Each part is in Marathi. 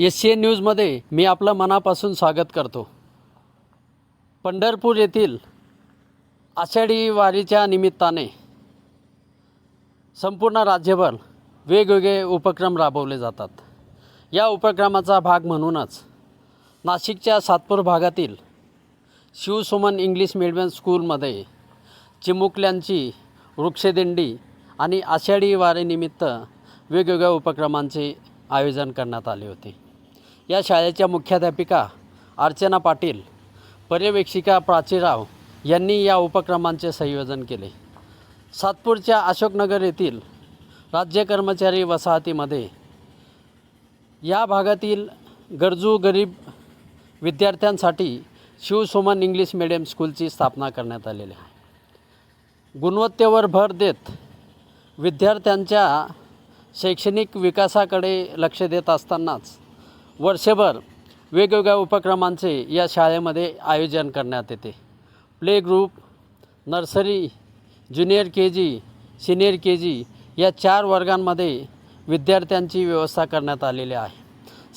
एस सी एन न्यूजमध्ये मी आपलं मनापासून स्वागत करतो. पंढरपूर येथील आषाढी वारीच्या निमित्ताने संपूर्ण राज्यभर वेगवेगळे उपक्रम राबवले जातात. या उपक्रमाचा भाग म्हणूनच नाशिकच्या सातपूर भागातील शिवसुमन इंग्लिश मिडियम स्कूलमध्ये चिमुकल्यांची वृक्षदिंडी आणि आषाढी वारीनिमित्त वेगवेगळ्या उपक्रमांचे आयोजन करण्यात आले होते. या शाळेच्या मुख्याध्यापिका अर्चना पाटील पर्यवेक्षिका प्राचीराव यांनी या उपक्रमांचे संयोजन केले. सातपूरच्या अशोकनगर येथील राज्य कर्मचारी वसाहतीमध्ये या भागातील गरजू गरीब विद्यार्थ्यांसाठी शिवसुमन इंग्लिश मिडियम स्कूलची स्थापना करण्यात आलेली आहे. गुणवत्तेवर भर देत विद्यार्थ्यांच्या शैक्षणिक विकासाकडे लक्ष देत असतानाच वर्षभर वेगवेगळ्या उपक्रमांचे या शाळेमध्ये आयोजन करण्यात येते. Play group nursery junior K G senior K G या चार वर्गांमध्ये विद्यार्थ्यांची व्यवस्था करण्यात आलेली आहे.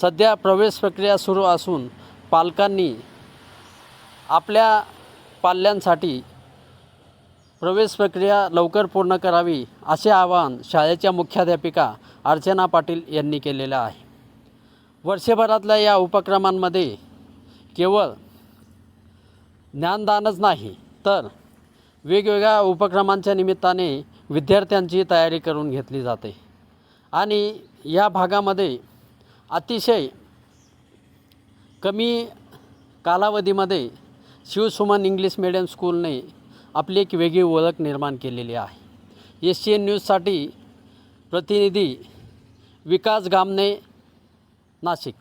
सध्या प्रवेश प्रक्रिया सुरू असून पालकांनी आपल्या पाल्यांसाठी प्रवेश प्रक्रिया लवकर पूर्ण करावी असे आवाहन शाळेच्या मुख्याध्यापिका अर्चना पाटील यांनी केलेलं आहे. वर्षभरातल्या या उपक्रमांमध्ये केवळ ज्ञानदानच नाही तर वेगवेगळ्या उपक्रमांच्या निमित्ताने विद्यार्थ्यांची तयारी करून घेतली जाते. आणि या भागामध्ये अतिशय कमी कालावधीमध्ये शिवसुमन इंग्लिश मिडियम स्कूलने आपली एक वेगळी ओळख निर्माण केलेली आहे. एस सी एन न्यूजसाठी प्रतिनिधी विकास गामने नाशिक